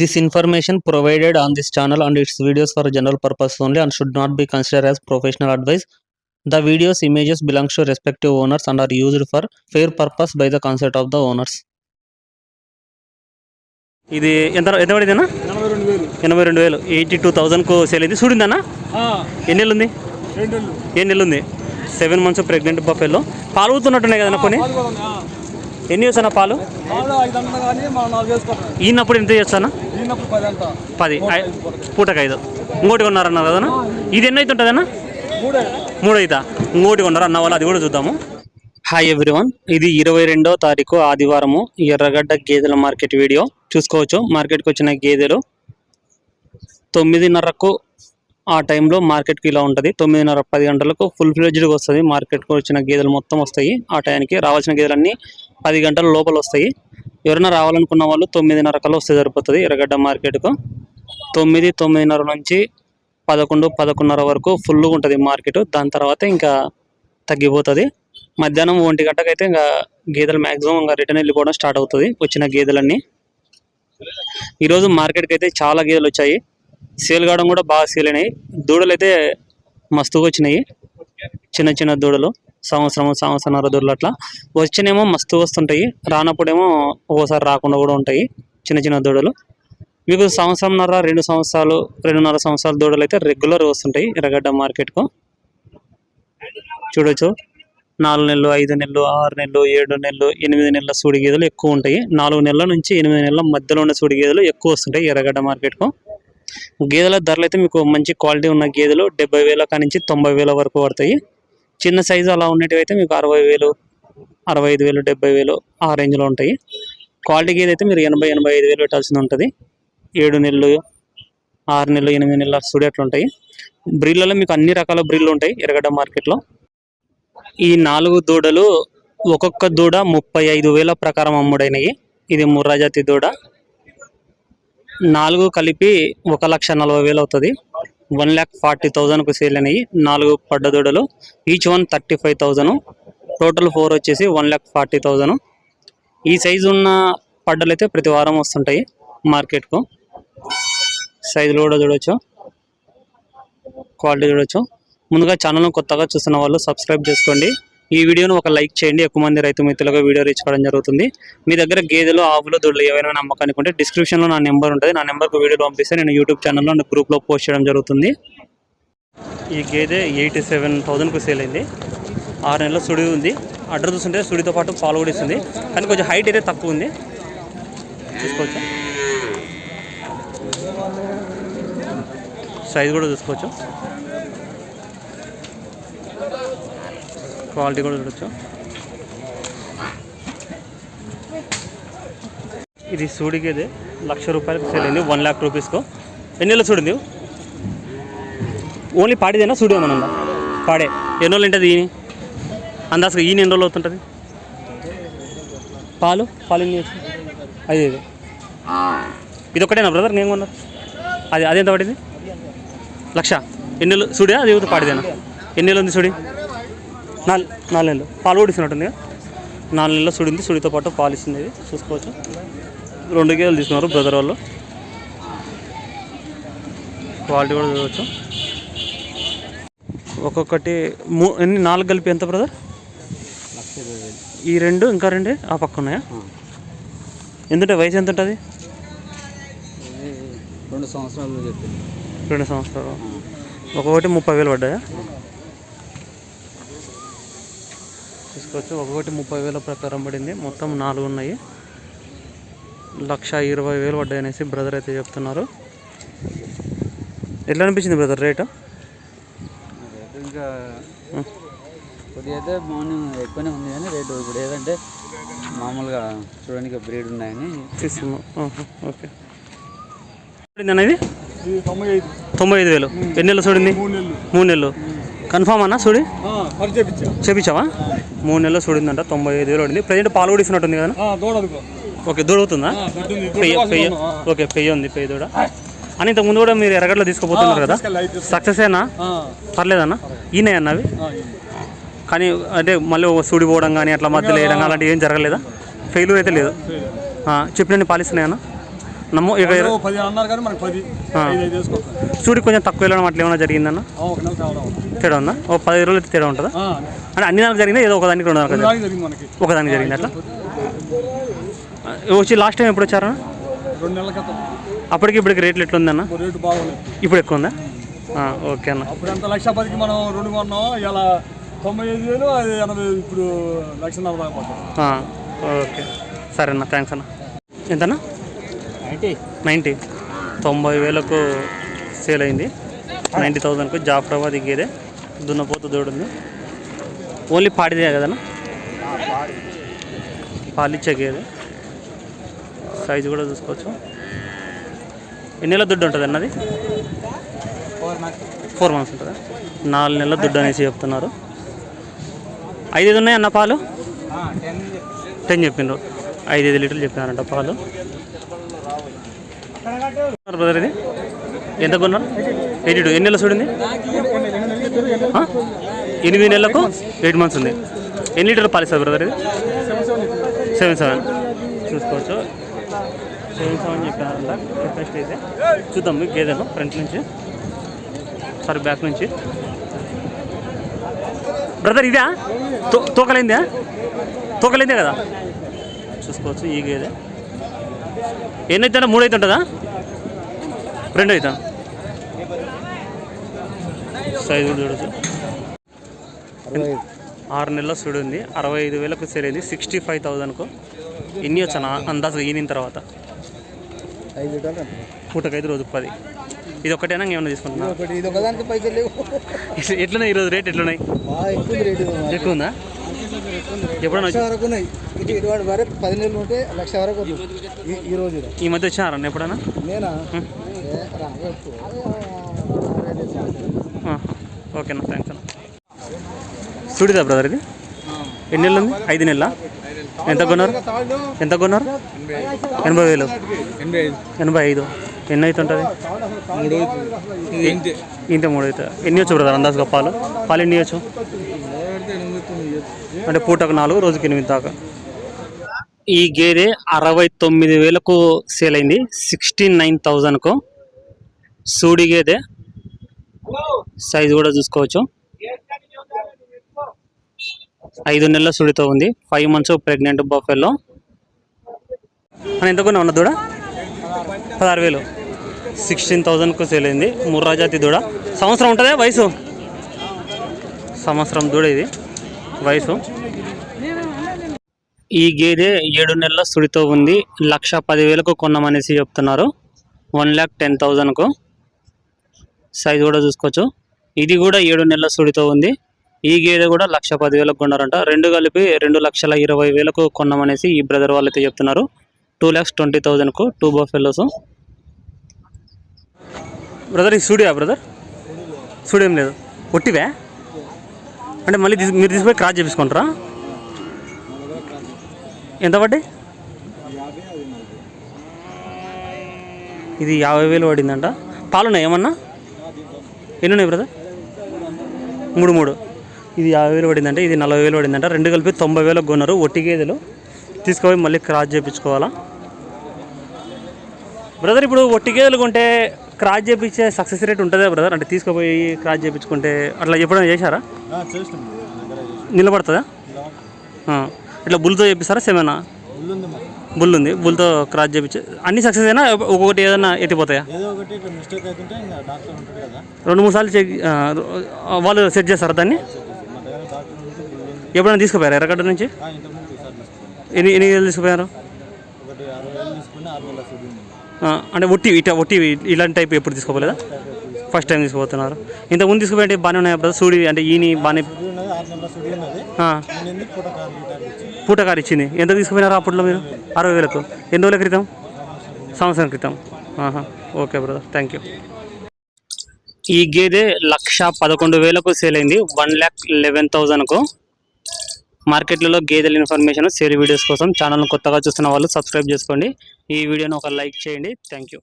This information provided on this channel and its videos for general purpose only and should not be consider as professional advice the videos images belongs to respective owners and are used for fair purpose by the concept of the owners ఇది ఎంత ఎంత పడింది అన్న ఎనభై రెండు వేలు. Eighty two థౌసండ్కు sale అయింది చూడండి అన్న ఎన్ని ఉంది ఎన్ని ఉంది సెవెన్ మంత్స్ ప్రెగ్నెంట్ బఫెల్లో. పాలు ఊతున్నట్టున్నాయి కదన్నా కొన్ని ఎన్ని చేస్తానా పాలు? ఈ ఎంత చేస్తానా? పది పూటకు ఐదు ఇంకోటి కొన్నారన్నారు కదన్నా ఇది ఎన్ని అయితే ఉంటుందన్నా? మూడే మూడు అయితా ఇంకోటి కొన్నారు అన్న వాళ్ళు అది కూడా చూద్దాము. హాయ్ ఎవ్రీవన్ ఇది ఇరవై రెండో తారీఖు ఆదివారము ఎర్రగడ్డ గేదెల మార్కెట్ వీడియో. చూసుకోవచ్చు. మార్కెట్కి వచ్చిన గేదెలు తొమ్మిదిన్నరకు ఆ టైంలో మార్కెట్కి ఇలా ఉంటుంది. తొమ్మిదిన్నర పది గంటలకు ఫుల్ ఫ్లెడ్జ్డ్గా వస్తుంది. మార్కెట్కి వచ్చిన గేదెలు మొత్తం వస్తాయి. ఆ టైంకి రావాల్సిన గేదెలన్నీ పది గంటల లోపల వస్తాయి. ఎవరైనా రావాలనుకున్న వాళ్ళు తొమ్మిదిన్నర కల్లా వస్తే సరిపోతుంది. ఎర్రగడ్డ మార్కెట్కు తొమ్మిది తొమ్మిదిన్నర నుంచి పదకొండు పదకొండున్నర వరకు ఫుల్గా ఉంటుంది మార్కెట్. దాని తర్వాత ఇంకా తగ్గిపోతుంది. మధ్యాహ్నం ఒంటి గంటకు అయితే ఇంకా గేదెలు మ్యాక్సిమం ఇంకా రిటర్న్ వెళ్ళిపోవడం స్టార్ట్ అవుతుంది. వచ్చిన గేదెలన్నీ. ఈరోజు మార్కెట్కి అయితే చాలా గేదెలు వచ్చాయి. సేల్ కావడం కూడా బాగా సేల్ అయినాయి. దూడలు అయితే మస్తుగా వచ్చినాయి. చిన్న చిన్న దూడలు. సంవత్సరం సంవత్సరంన్నర దూడలు అట్లా వచ్చినేమో మస్తు వస్తుంటాయి. రానప్పుడేమో ఒక్కోసారి రాకుండా కూడా ఉంటాయి చిన్న చిన్న దూడలు. మీకు సంవత్సరంన్నర రెండు సంవత్సరాలు రెండున్నర సంవత్సరాల దూడలు అయితే రెగ్యులర్ వస్తుంటాయి ఎర్రగడ్డ మార్కెట్కు. చూడొచ్చు. నాలుగు నెలలు ఐదు నెలలు ఆరు నెలలు ఏడు నెలలు ఎనిమిది నెలల సూడి గేదెలు ఎక్కువ ఉంటాయి. నాలుగు నెలల నుంచి ఎనిమిది నెలల మధ్యలో ఉన్న సూడి గేదెలు ఎక్కువ వస్తుంటాయి ఎర్రగడ్డ మార్కెట్కు. గేదెల ధరలు అయితే మీకు మంచి క్వాలిటీ ఉన్న గేదెలు డెబ్బై వేల కానించి తొంభై వేల వరకు పడతాయి. చిన్న సైజు అలా ఉన్నటివి అయితే మీకు అరవై వేలు అరవై ఐదు వేలు డెబ్బై వేలు ఆ రేంజ్లో ఉంటాయి. క్వాలిటీ గేదె అయితే మీరు ఎనభై ఎనభై ఐదు వేలు పెట్టాల్సింది ఉంటుంది. ఏడు నెలలు ఆరు నెలలు ఎనిమిది నెలల సూడి ఉంటాయి. బ్రిల్లలో మీకు అన్ని రకాల బ్రిల్లు ఉంటాయి ఎరగడ్డ మార్కెట్లో. ఈ నాలుగు దూడలు ఒక్కొక్క దూడ ముప్పై ఐదు వేల ప్రకారం అమ్ముడైనవి. ఇది ముర్రాజాతి దూడ. నాలుగు కలిపి ఒక లక్ష నలభై వేలు అవుతుంది. వన్ ల్యాక్ ఫార్టీ థౌజండ్కు సేల్ అయినాయి. నాలుగు పడ్డ దూడలు each one thirty five thousand. Total four వచ్చేసి వన్ ల్యాక్ ఫార్టీ థౌజండ్. ఈ సైజు ఉన్న పడ్డలు అయితే ప్రతి వారం వస్తుంటాయి మార్కెట్కు. సైజులు కూడా చూడొచ్చు. క్వాలిటీ చూడొచ్చు. ముందుగా ఛానల్ను కొత్తగా చూస్తున్న వాళ్ళు సబ్స్క్రైబ్ చేసుకోండి. ఈ వీడియోను ఒక లైక్ చేయండి. ఎక్కువ మంది రైతు మిత్రులుగా వీడియో రీచ్ కావడం జరుగుతుంది. మీ దగ్గర గేదెలు ఆవులు దొడ్లు ఏవైనా నమ్మకానికి ఉంటే డిస్క్రిప్షన్లో నా నెంబర్ ఉంటుంది. నా నెంబర్కు వీడియో పంపిస్తే నేను యూట్యూబ్ ఛానల్లో గ్రూప్లో పోస్ట్ చేయడం జరుగుతుంది. ఈ గేదె ఎయిటీ సెవెన్ థౌజండ్కు సేల్ అయింది. ఆరు నెలల సుడి ఉంది. అడ్రస్ చూస్తుంటే సుడితో పాటు పాలు కూడా ఇస్తుంది. కానీ కొంచెం హైట్ అయితే తక్కువ ఉంది. చూసుకోవచ్చు? సైజ్ కూడా చూసుకోవచ్చు. క్వాలిటీ కూడా చూడొచ్చు. ఇది సూడిగేది లక్ష రూపాయలకు సేల్ అయింది. వన్ ల్యాక్ రూపీస్కు ఎన్ని నెలలు చూడండి ఓన్లీ పాడేదేనా? సూడి ఏమన్నా ఉందా? పాడే. ఎన్ని రోజులు ఉంటుంది ఈయన అందాజుగా ఈయన ఎన్ని రోజులు అవుతుంటుంది? పాలు? పాలు ఎన్ని అది ఇది ఇది ఒకటేనా బ్రదర్ నేను కొన్నారు అది అది ఎంత పడింది? లక్ష. ఎన్ని సూడియా? అది పాడిదేనా? ఎన్ని ఉంది సూడి? నాలుగు నాలుగు నెలలు. పాలు కూడా ఇస్తున్నట్టుంది? నాలుగు నెలలు సుడింది సుడితో పాటు పాలు ఇస్తుంది. చూసుకోవచ్చు. రెండు గేదెలు తీసుకున్నారు బ్రదర్ వాళ్ళు. క్వాలిటీ కూడా చూడవచ్చు ఒక్కొక్కటి మూ ఎన్ని నాలుగు కలిపి ఎంత బ్రదర్ ఈ రెండు ఇంకా రెండే? ఆ పక్క ఉన్నాయా? ఎందుంటే వయసు ఎంత ఉంటుంది? రెండు సంవత్సరాలు చెప్పింది రెండు సంవత్సరాలు. ఒక్కొక్కటి ముప్పై వేలు పడ్డాయా? తీసుకోవచ్చు. ఒక్కొక్కటి ముప్పై వేల ప్రకారం పడింది. మొత్తం నాలుగు ఉన్నాయి. లక్ష ఇరవై వేలు పడ్డాయి అనేసి బ్రదర్ అయితే చెప్తున్నారు. ఎట్లా అనిపించింది బ్రదర్ రేటు? రేటు ఇంకా కొద్దిగా అయితే మార్నింగ్ ఎక్కువనే ఉంది కానీ రేటు ఇప్పుడు ఏదంటే మామూలుగా చూడడానికి బ్రీడ్ ఉన్నాయని తీసుకున్నాం. ఓకే. అనేది ఇది? తొంభై ఐదు. తొంభై ఐదు వేలు. ఎన్ని నెలలు చూడింది మూడు నెలలు. కన్ఫామ్ అన్నా చూడి చేపించావా? మూడు నెలలు చూడిందంట తొంభై ఐదు వేలు పడింది. ప్రజెంట్ పాలు కూడా ఇస్తున్నట్టుంది కదా ఓకే దూడ అవుతుందా? పెయ్య ఓకే పెయ్య ఉంది పెయ్య దూడ. అని ఇంతకు ముందు కూడా మీరు ఎర్రగడ్డలో తీసుకుపోతున్నారు కదా? సక్సెస్ ఏనా? పర్లేదన్నా ఈయన అన్నవి కానీ అంటే మళ్ళీ సూడిపోవడం కానీ అట్లా మధ్యలో వేయడం అలాంటివి ఏం జరగలేదా? ఫెయిల్యూర్ అయితే లేదు. చెప్పినన్ని పాలిస్తున్నాయన్నా నమ్మో వాళ్ళు పది అన్నారు కానీ మనకి పది. చూడి కొంచెం తక్కువ వెళ్ళడం అట్లా ఏమైనా జరిగిందన్న? తేడా ఉంది. ఓ పది రోజులు అయితే తేడా ఉంటుందా? అంటే అన్ని దానికి జరిగిందా ఏదో ఒక దానికి రెండు దానికి ఒకదానికి జరిగింది అట్లా? వచ్చి లాస్ట్ టైం ఎప్పుడు వచ్చారా రెండు నెలల క్రితం. అప్పటికి ఇప్పటికి రేట్లు ఎట్లుందన్న ఓ రేటు బాగుంది ఇప్పుడు ఎక్కువ ఉందా? ఓకే అన్న. అప్పుడు లక్ష పదికి మనం రెండు కొన్నాం. ఇలా తొంభై ఐదు వేలు అది ఎనభై ఇప్పుడు ఆ, ఓకే. సరే అన్న థ్యాంక్స్ అన్న. ఎంతన్నా? నైంటీ తొంభై వేలకు సేల్ అయింది. నైంటీ థౌజండ్కు జాఫ్రాబాద్ గేదె దున్నపోతు దూడుంది. ఓన్లీ పాడిదే కదన్నా పాలిచ్చే గేదె సైజు కూడా చూసుకోవచ్చు. ఎన్ని నెలల దుడ్డు ఉంటుంది అన్నది? ఫోర్ మంత్స్ ఉంటుందా? నాలుగు నెలల దుడ్డు అనేసి చెప్తున్నారు. ఐదు ఐదు ఉన్నాయి అన్న పాలు టెన్ చెప్పిండ్రు ఐదు ఐదు లీటర్లు చెప్పినారంట పాలు. బ్రదర్ ఇది? ఎంత కొన్నారు? ఎయిటీ టూ ఎన్ని నెలలు చూడింది ఎనిమిది నెలలకు ఎయిట్ మంత్స్ ఉంది. ఎన్ని లీటర్లు పాలిస్తారు బ్రదర్ ఇది? సెవెన్ సెవెన్ చూసుకోవచ్చు. సెవెన్ సెవెన్ చెప్పారంట కెపాసిటీ అయితే చూద్దాం మీ గేదెను ఫ్రంట్ నుంచి. సారీ బ్యాక్ నుంచి. బ్రదర్ ఇదా? తో తోకలైందా? తోకలైందే కదా? చూసుకోవచ్చు ఈ గేదె ఎన్నైతే మూడైతే ఉంటుందా రెండు అవుతా సైజు చూడొచ్చు. ఆరు నెలల సుడి ఉంది. అరవై ఐదు వేలకు సేరైంది సిక్స్టీ ఫైవ్ థౌజండ్కు ఎన్ని వచ్చాను అందాజు ఈనిన తర్వాత. పూటకైతే రోజు పది. ఇది ఒకటేనా ఏమైనా తీసుకుంటున్నా? ఎట్లున్నాయి ఈరోజు రేట్ ఎట్లున్నాయి? ఎక్కువ ఉందా? ఎప్పుడైనా లక్ష వరకు ఉన్నాయి ఇది ఇరవై వరకు పది నెలలు ఉంటే లక్ష వరకు వస్తుంది. ఈ- మధ్య వచ్చినారన్న ఎప్పుడైనా నేనా? ఓకేనా థ్యాంక్స్ అన్న చూడదా బ్రదర్ ఇది? ఎన్ని నెలలు ఉంది? ఐదు నెలల? ఎంత కొన్నారు? ఎంత కొన్నారు? ఎనభై వేలు. ఎనభై ఐదు. ఎన్ని అవుతుంటుంది? ఇంత మూడు అవుతుంది ఎన్ని వచ్చు బ్రదర్ అందాజుగా పాలు? పాలు ఎన్ని వచ్చు అంటే పూటకు నాలుగు రోజుకి ఎనిమిది దాకా. ఈ గేదె అరవై తొమ్మిది వేలకు సేల్ అయింది. సిక్స్టీ నైన్ థౌజండ్కు సూడి గేదె సైజు కూడా చూసుకోవచ్చు. ఐదు నెలల సుడితో ఉంది. ఫైవ్ మంత్స్ ప్రెగ్నెంట్ బఫెల్లో అని ఎంత కొన్నా ఉన్న దూడ? పదహారు వేలు. సిక్స్టీన్ థౌజండ్కు సేల్ అయింది. ముర్రా జాతి దూడ. సంవత్సరం ఉంటుందా వయసు? సంవత్సరం దూడ ఇది. వయసు. ఈ గేదె ఏడు నెలల సుడితో ఉంది. లక్ష పదివేలకు కొన్నామనేసి చెప్తున్నారు. వన్ ల్యాక్ టెన్ థౌజండ్కు సైజు కూడా చూసుకోవచ్చు. ఇది కూడా ఏడు నెలల సుడితో ఉంది. ఈ గేదె కూడా లక్ష పదివేలకు కొన్నారంట. రెండు కలిపి రెండు లక్షల ఇరవై వేలకు కొన్నామనేసి ఈ బ్రదర్ వాళ్ళు అయితే చెప్తున్నారు. టూ ల్యాక్స్ ట్వంటీ థౌజండ్కు టూ బఫెల్లోస్ బ్రదర్ ఈ సూడియా బ్రదర్? సూడేం లేదు. ఒట్టివే? అంటే మళ్ళీ మీరు తీసుకుపోయి క్రాస్ చేపించుకుంటారా? ఎంత పడ్డాయి? ఇది యాభై వేలు పడిందంట. పాలున్నాయి ఏమన్నా? ఎన్ని ఉన్నాయి బ్రదర్ మూడు మూడు. ఇది యాభై వేలు పడిందంటే ఇది నలభై వేలు పడిందంట. రెండు కలిపి తొంభై వేలకు కొన్నారు. ఒట్టి గేదెలు. తీసుకుపోయి మళ్ళీ క్రాస్ చేయించుకోవాలా బ్రదర్ ఇప్పుడు ఒట్టి గేదెలు కొంటే క్రాస్ చేయించే సక్సెస్ రేట్ ఉంటుందా బ్రదర్ అంటే తీసుకుపోయి క్రాస్ చేయించుకుంటే అట్లా ఎప్పుడైనా చేశారా? నిలబడుతుందా. ఇట్లా బుల్తో చేపిస్తారా సేమేనా బుల్ ఉంది బుల్తో క్రాస్ చేయించి అన్ని సక్సెస్ అయినా ఒక్కొక్కటి ఏదైనా ఎత్తిపోతాయా ఏదో ఒకటి మిస్టేక్ అవుతుంటే ఇంకా డాక్టర్ ఉంటాడు కదా. రెండు మూడు సార్లు చెక్ ఆ, వాళ్ళు సెట్ చేస్తారా దాన్ని? మా దగ్గర డాక్టర్ ఉంటే ఎప్పుడైనా తీసుకుపోయారు ఎర్రగడ్డ నుంచి? ఇంతకుముందు తీసుకున్నాం ఎన్ని ఎన్ని వేలు తీసుకుపోయారు? ఒకటి అరవై వేలు తీసుకుని ఆరు నెలల సుడి ఉంది. ఆ, అంటే ఒట్టి ఇట ఒట్టి ఇలాంటి టైప్ ఎప్పుడు తీసుకోపోలేదా? First time తీసుకుపోతున్నారు. ఇంత ముందు తీసుకుపోయి బాగానే ఉన్నాయి బ్రదర్ సూడి అంటే ఈని బాగానే సుడి ఉన్నది ఆరు నెలల సుడి ఉన్నది. ఆ, నేను ఎందుకు పూట కారు లీటర్ ఇచ్చి పూటకారు ఇచ్చింది. ఎంత తీసుకుపోయినారు అప్పట్లో మీరు? అరవై వేలకు. ఎన్ని రోజుల క్రితం? సంవత్సరం క్రితం. ఆహా. Okay brother. Thank you. ఈ గేదె లక్ష పదకొండు వేలకు సేల్ అయింది. వన్ ల్యాక్ లెవెన్ థౌజండ్కు. మార్కెట్లలో గేదెల ఇన్ఫర్మేషన్ సేల్ వీడియోస్ కోసం ఛానల్ను కొత్తగా చూస్తున్న వాళ్ళు సబ్స్క్రైబ్ చేసుకోండి. ఈ వీడియోని ఒక లైక్ చేయండి. Thank you.